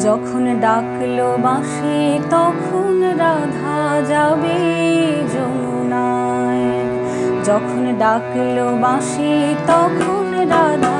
যখন ডাকলো বাঁশি তখন রাধা যাবে যমুনায়। যখন ডাকলো বাঁশি তখন রাধা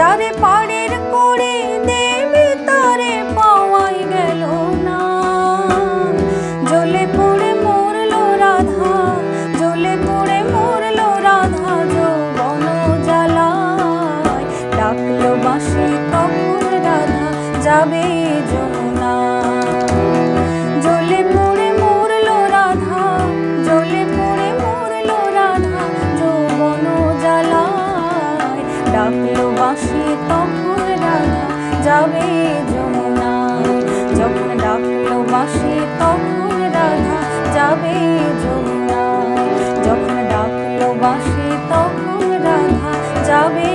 হাজারে পাড়ের করে দেবে তারে পাওয়াই গেল না। জলে পড়ে মরল রাধা জলে পড়ে মরল রাধা যৌবন জ্বালায়। ডাকলো বাসি তখন রাধা, যাবে যমুনা। জলে তখন রাধা যাবে যমুনায় যখন ডাকলো তখন রাধা যাবে যমুনায় যখন ডাকলো তখন রাধা যাবে